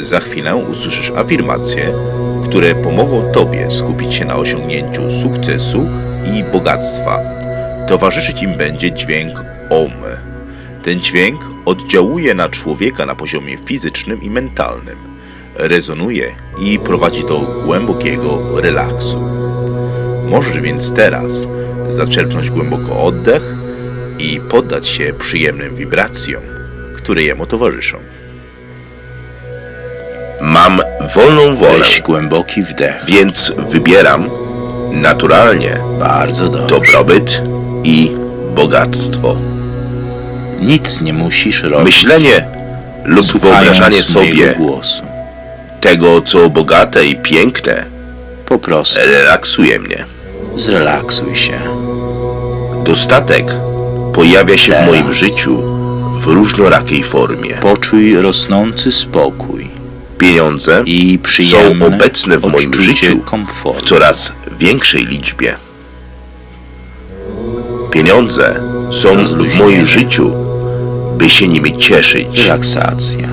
Za chwilę usłyszysz afirmacje, które pomogą Tobie skupić się na osiągnięciu sukcesu i bogactwa. Towarzyszyć im będzie dźwięk OM. Ten dźwięk oddziałuje na człowieka na poziomie fizycznym i mentalnym. Rezonuje i prowadzi do głębokiego relaksu. Możesz więc teraz zaczerpnąć głęboko oddech i poddać się przyjemnym wibracjom, które jemu towarzyszą. Mam wolną wolę, Weź głęboki wdech. więc wybieram naturalnie Bardzo dobrze. dobrobyt i bogactwo. Nic nie musisz robić. Myślenie lub słuchając wyobrażanie sobie głosu. tego, co bogate i piękne, Po prostu relaksuje mnie. zrelaksuj się. Dostatek pojawia się w Teraz. moim życiu w różnorakiej formie. Poczuj rosnący spokój Pieniądze i są obecne w moim życiu w coraz większej liczbie. Pieniądze są w moim życiu, by się nimi cieszyć. Relaksacja.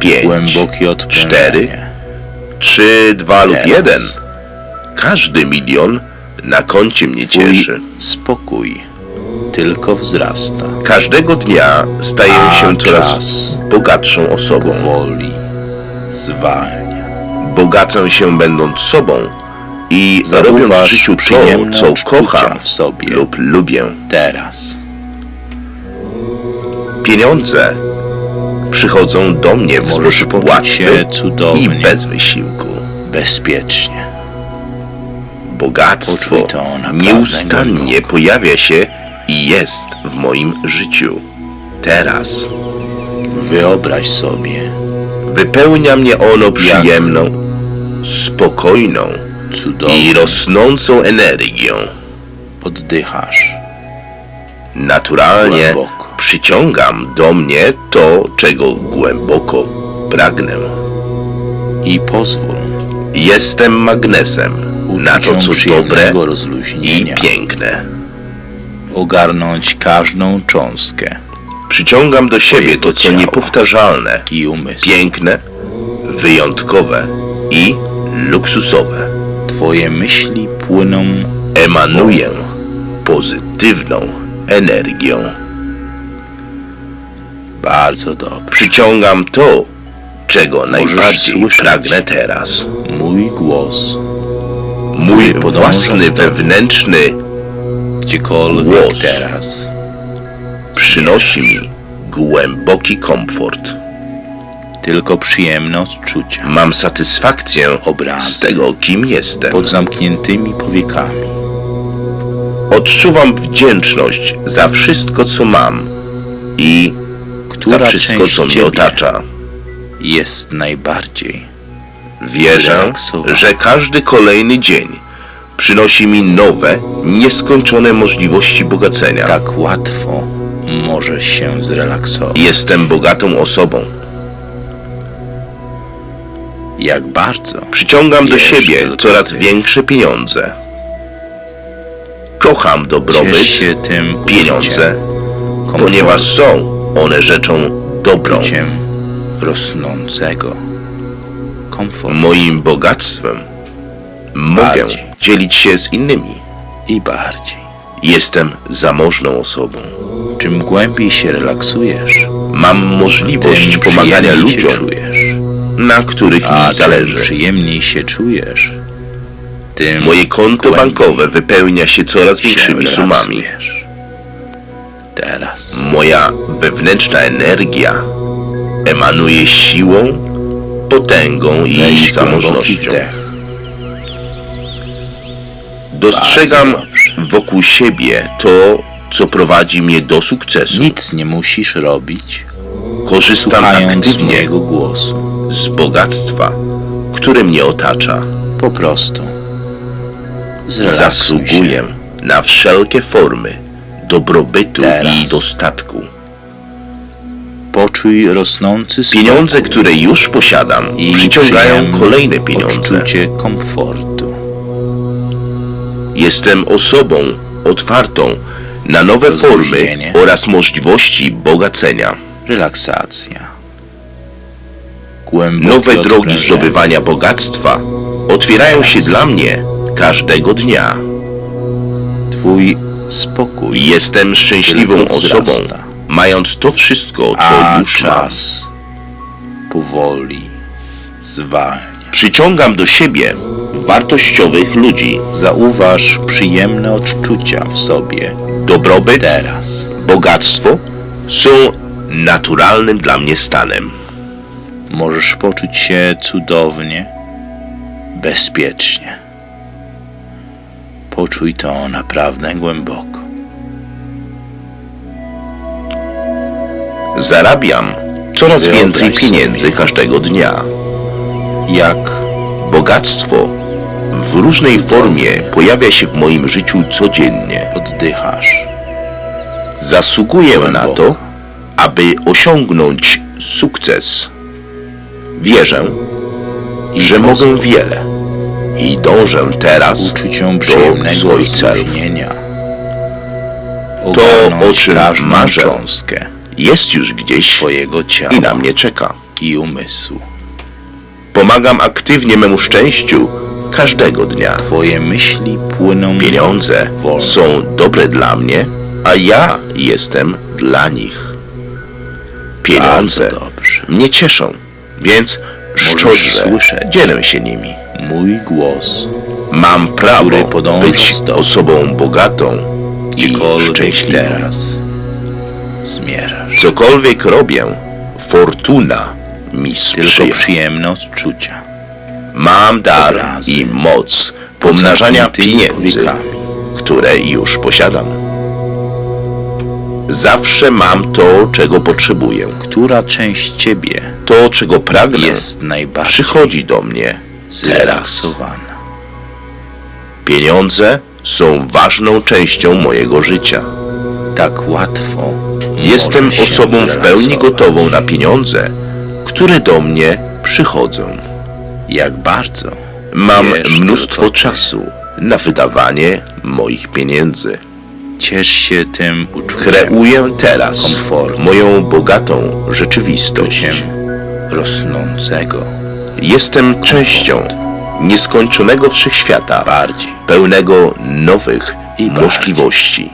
Pięć, Głębokie cztery, trzy, dwa lub jeden. Każdy milion na koncie mnie cieszy. spokój tylko wzrasta. Każdego dnia staję A się coraz bogatszą osobą. powoli zwalnia. Bogacę się będąc sobą i Zauważ robiąc w życiu to, co kocham w sobie. lub lubię. Teraz. Pieniądze przychodzą do mnie w sposób łatwy i bez wysiłku. Bezpiecznie. Bogactwo nieustannie pojawia się i jest w moim życiu. Teraz Wyobraź sobie wypełnia mnie ono przyjemną, spokojną cudownie. i rosnącą energią. Oddychasz. Naturalnie Głęboko. przyciągam do mnie to, czego głęboko pragnę. I pozwól Jestem magnesem na to, co dobre i piękne. Ogarnąć każdą cząstkę Przyciągam do siebie to, co niepowtarzalne, i umysł. piękne, wyjątkowe i luksusowe. Twoje myśli płyną Emanuję pozytywną energią. bardzo dobrze. Przyciągam to, czego najbardziej pragnę teraz. Mój głos, Mój własny wewnętrzny gdziekolwiek Głos. teraz, przynosi mi głęboki komfort. tylko przyjemne odczucia Mam satysfakcję Obrazy. z tego, kim jestem. pod zamkniętymi powiekami. Odczuwam wdzięczność za wszystko, co mam i Która za wszystko, co mnie otacza. jest najbardziej Wierzę, że każdy kolejny dzień przynosi mi nowe, nieskończone możliwości bogacenia. tak łatwo możesz się zrelaksować. Jestem bogatą osobą. Jak bardzo Przyciągam do siebie coraz większe pieniądze. Kocham dobrobyt, pieniądze, ponieważ są one rzeczą dobrą. rosnącego komfortu Moim bogactwem mogę. Dzielić się z innymi. i bardziej. Jestem zamożną osobą. Czym głębiej się relaksujesz, Mam możliwość pomagania ludziom, czujesz. na których A mi czym zależy. przyjemniej się czujesz, tym Moje konto bankowe wypełnia się coraz się większymi sumami. Teraz Moja wewnętrzna energia emanuje siłą, potęgą i weź zamożnością. Dostrzegam wokół siebie to, co prowadzi mnie do sukcesu. Nic nie musisz robić, Korzystam słuchając aktywnie mojego głosu. z bogactwa, które mnie otacza. Po prostu zrelaksuj Zasługuję się. na wszelkie formy dobrobytu Teraz. i dostatku. Poczuj rosnący spokój Pieniądze, które już posiadam, i przyciągają przyjemne kolejne pieniądze. Odczucie komfortu. Jestem osobą otwartą na nowe formy oraz możliwości bogacenia. Relaksacja. Nowe drogi zdobywania bogactwa otwierają się dla mnie każdego dnia. Twój spokój. Jestem szczęśliwą osobą, mając to wszystko, co A już mam. czas powoli zwalnia. Przyciągam do siebie wartościowych ludzi. Zauważ przyjemne odczucia w sobie Dobrobyt, teraz. bogactwo są naturalnym dla mnie stanem. Możesz poczuć się cudownie, bezpiecznie. Poczuj to naprawdę głęboko. Zarabiam coraz Wyobraź więcej pieniędzy sobie. każdego dnia. Jak Bogactwo w różnej formie pojawia się w moim życiu codziennie. oddychasz. Zasługuję na to, aby osiągnąć sukces. Wierzę, że mogę wiele i dążę teraz do swoich celów. To, o czym marzę, Jest już gdzieś i na mnie czeka. i umysłu. Pomagam aktywnie memu szczęściu każdego dnia. Twoje myśli płyną Pieniądze wolno. są dobre dla mnie, a ja jestem dla nich. Pieniądze mnie cieszą, więc szczodrze dzielę się nimi. Mój głos Mam prawo być osobą bogatą i szczęśliwą. Cokolwiek robię, fortuna mi Tylko przyjemne odczucia. Mam dar obrazy. i moc pomnażania pieniędzy, które już posiadam. Zawsze mam to, czego potrzebuję. Która część ciebie To, czego pragnę, jest najbardziej przychodzi do mnie teraz. Pieniądze są ważną częścią mojego życia. Tak łatwo Jestem osobą w pełni gotową na pieniądze, które do mnie przychodzą. Jak bardzo Mam mnóstwo czasu na wydawanie moich pieniędzy. ciesz się tym uczuciem, Kreuję teraz komfortu. moją bogatą rzeczywistość. rosnącego Jestem częścią nieskończonego wszechświata, pełnego nowych możliwości.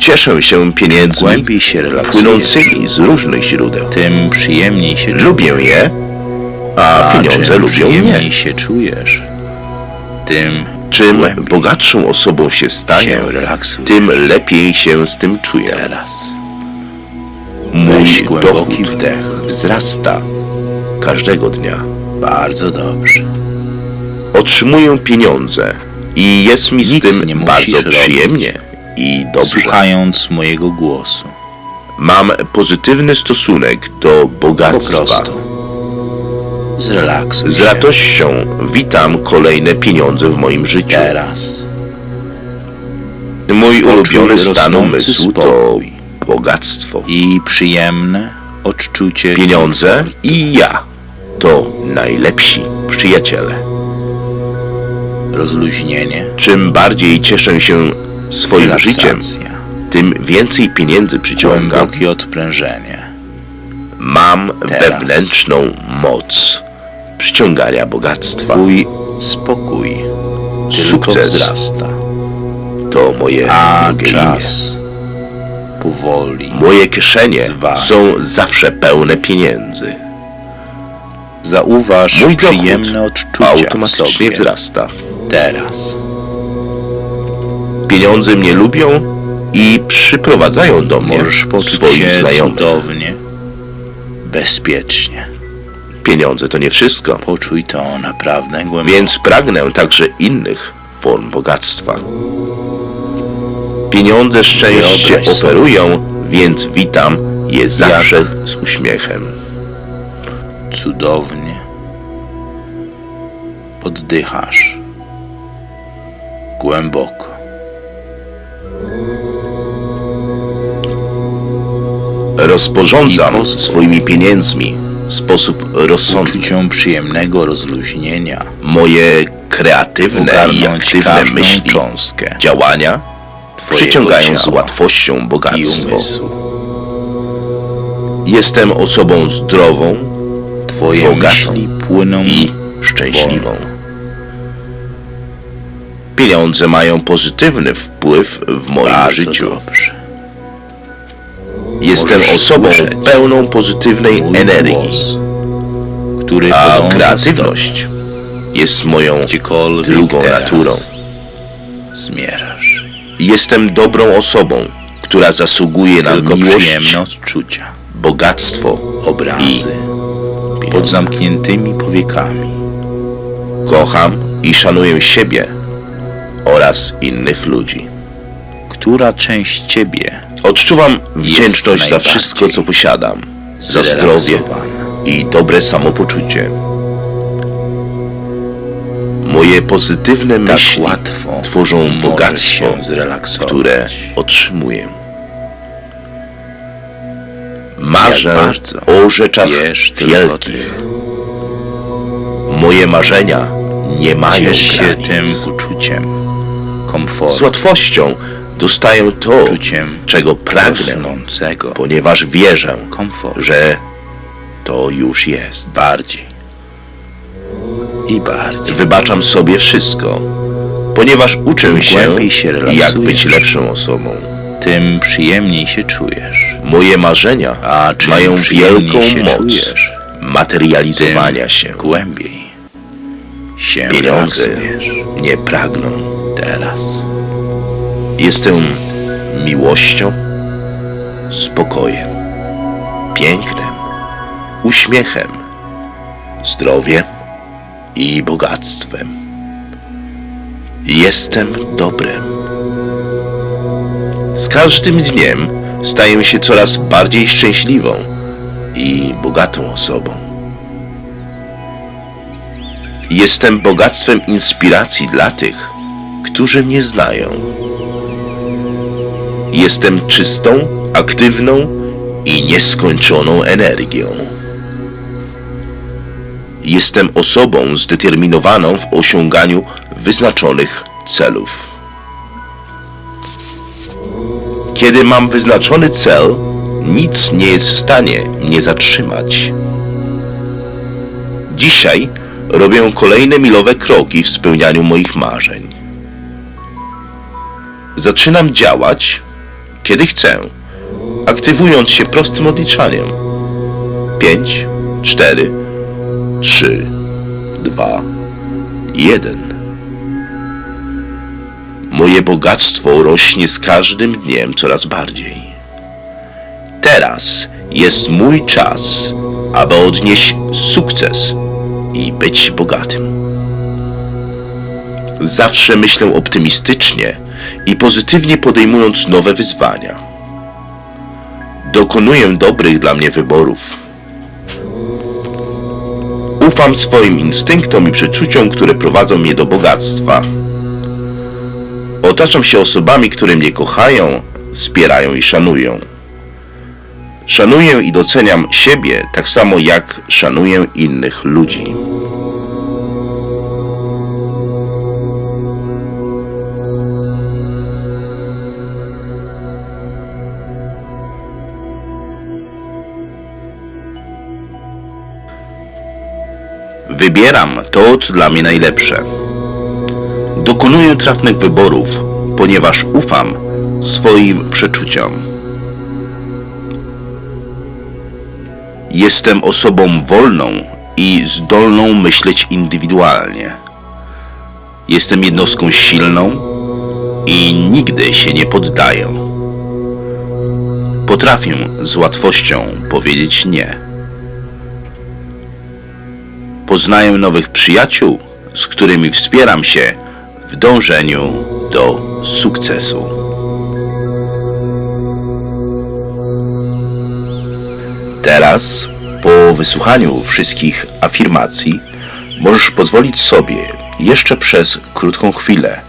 Cieszę się pieniędzmi Głębiej się płynącymi z różnych źródeł. tym przyjemniej się Lubię je, a pieniądze czym lubią przyjemniej mnie. się czujesz, tym Czym bogatszą osobą się staję, się tym lepiej się z tym czuję. Teraz Mój weź głęboki dochód wdech. wzrasta każdego dnia. Bardzo dobrze. Otrzymuję pieniądze i jest mi z Nic tym musisz bardzo robić. przyjemnie i dobrze. Słuchając mojego głosu. Mam pozytywny stosunek do Po bogactwa. prostu. Zrelaksuj Z się. radością witam kolejne pieniądze w moim życiu. Teraz. Mój Poczuj ulubiony stan umysłu to bogactwo. I przyjemne odczucie Pieniądze i ja to najlepsi przyjaciele. Rozluźnienie. Czym bardziej cieszę się swoim życiem, tym więcej pieniędzy przyciągam. Głębokie odprężenie. Mam Teraz. wewnętrzną moc przyciągania bogactwa. Twój spokój tylko Sukces wzrasta. to moje A imię. czas powoli Moje kieszenie Zwalnia. są zawsze pełne pieniędzy. zauważ Mój przyjemne odczucia automatycznie wzrasta. teraz. Pieniądze mnie lubią i przyprowadzają do mnie Możesz swoich znajomych. cudownie, bezpiecznie. Pieniądze to nie wszystko, Poczuj to naprawdę głęboko. więc pragnę także innych form bogactwa. Pieniądze szczęście Wyobraź sobie. oferują, więc witam je zawsze z uśmiechem. cudownie oddychasz głęboko. Rozporządzam swoimi pieniędzmi w sposób rozsądny. Uczuciom przyjemnego rozluźnienia, Moje kreatywne i aktywne myśli, cząstkę działania przyciągają z łatwością bogactwo. Jestem osobą zdrową Twoje bogatą płyną i szczęśliwą. Pieniądze mają pozytywny wpływ w moim bardzo życiu. dobrze. Jestem osobą pełną pozytywnej energii, a kreatywność jest moją drugą naturą. Jestem dobrą osobą, która zasługuje na miłość, bogactwo obrazy, i pod zamkniętymi powiekami. kocham i szanuję siebie oraz innych ludzi. Która część ciebie Odczuwam wdzięczność za wszystko, co posiadam, za zdrowie i dobre samopoczucie. Moje pozytywne Tak myśli łatwo tworzą bogactwo, które otrzymuję. Marzę o rzeczach wielkich. Moje marzenia nie mają Ciesz się granic. tym uczuciem komfortu, Z łatwością dostaję to, czego pragnę, ponieważ wierzę, że to już jest. Bardziej i bardziej. Wybaczam sobie wszystko, ponieważ uczę się, się jak być lepszą osobą. Tym przyjemniej się czujesz. Moje marzenia mają wielką moc czujesz, materializowania się. głębiej się Pieniądze nie pragną. Teraz Jestem miłością, spokojem, pięknem, uśmiechem, zdrowiem i bogactwem. Jestem dobrem. Z każdym dniem staję się coraz bardziej szczęśliwą i bogatą osobą. Jestem bogactwem inspiracji dla tych, którzy mnie znają. Jestem czystą, aktywną i nieskończoną energią. Jestem osobą zdeterminowaną w osiąganiu wyznaczonych celów. Kiedy mam wyznaczony cel, nic nie jest w stanie mnie zatrzymać. Dzisiaj robię kolejne milowe kroki w spełnianiu moich marzeń. Zaczynam działać, kiedy chcę, aktywując się prostym odliczaniem. 5, 4, 3, 2, 1. Moje bogactwo rośnie z każdym dniem coraz bardziej. Teraz jest mój czas, aby odnieść sukces i być bogatym. Zawsze myślę optymistycznie i pozytywnie podejmując nowe wyzwania. Dokonuję dobrych dla mnie wyborów. Ufam swoim instynktom i przeczuciom, które prowadzą mnie do bogactwa. Otaczam się osobami, które mnie kochają, wspierają i szanują. Szanuję i doceniam siebie tak samo jak szanuję innych ludzi. Wybieram to, co dla mnie najlepsze. Dokonuję trafnych wyborów, ponieważ ufam swoim przeczuciom. Jestem osobą wolną i zdolną myśleć indywidualnie. Jestem jednostką silną i nigdy się nie poddaję. Potrafię z łatwością powiedzieć nie. Poznaję nowych przyjaciół, z którymi wspieram się w dążeniu do sukcesu. Teraz, po wysłuchaniu wszystkich afirmacji, możesz pozwolić sobie jeszcze przez krótką chwilę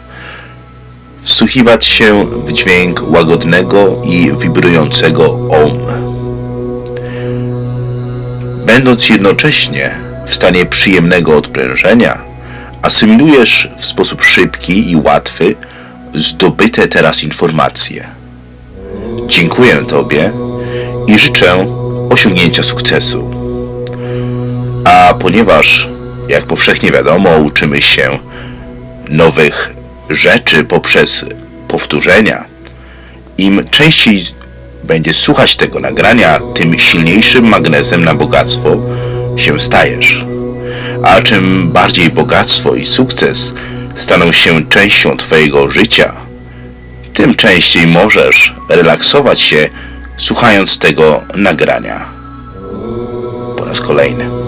wsłuchiwać się w dźwięk łagodnego i wibrującego OM. Będąc jednocześnie w stanie przyjemnego odprężenia, asymilujesz w sposób szybki i łatwy zdobyte teraz informacje. Dziękuję Tobie i życzę osiągnięcia sukcesu. A ponieważ, jak powszechnie wiadomo, uczymy się nowych rzeczy poprzez powtórzenia, im częściej będziesz słuchać tego nagrania, tym silniejszym magnesem na bogactwo się stajesz. A czym bardziej bogactwo i sukces staną się częścią Twojego życia, tym częściej możesz relaksować się słuchając tego nagrania. Po raz kolejny.